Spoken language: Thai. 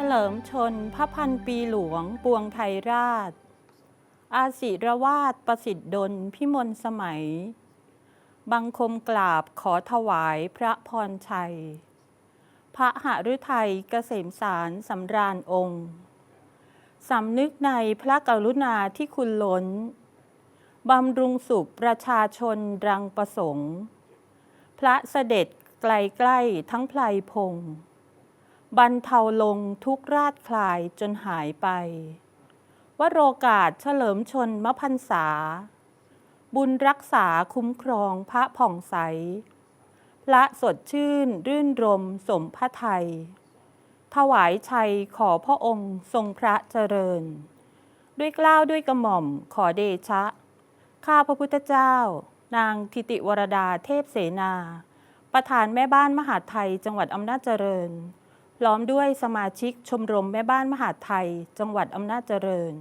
ฉลิมชนพระพันปีหลวงปวงไทยราช อาศิรวาดประสิทธิ์ดลพิมลสมัย บังคมกราบขอถวายพระพรชัย พระหฤทัยเกษมสารสำราญองค์สำนึกในพระกรุณาที่คุณล้น บำรุงสุขประชาชนรังประสงค์ พระเสด็จไกลใกล้ทั้งไพลพงศ์ บรรเทาลงทุกราชคลายจนหายไป วโรกาสเฉลิมชนมพันษา บุญรักษาคุ้มครองพระผ่องใสพระสดชื่นรื่นรมสมพระไทย ถวายชัยขอพระองค์ทรงพระเจริญ ด้วยกล้าวด้วยกระหม่อมขอเดชะ ข้าพระพุทธเจ้า นางทิติวรดาเทพเสนา ประธานแม่บ้านมหาไทยจังหวัดอำนาจเจริญ ล้อมด้วยสมาชิกชมรมแม่บ้านมหาดไทย จังหวัดอำนาจเจริญ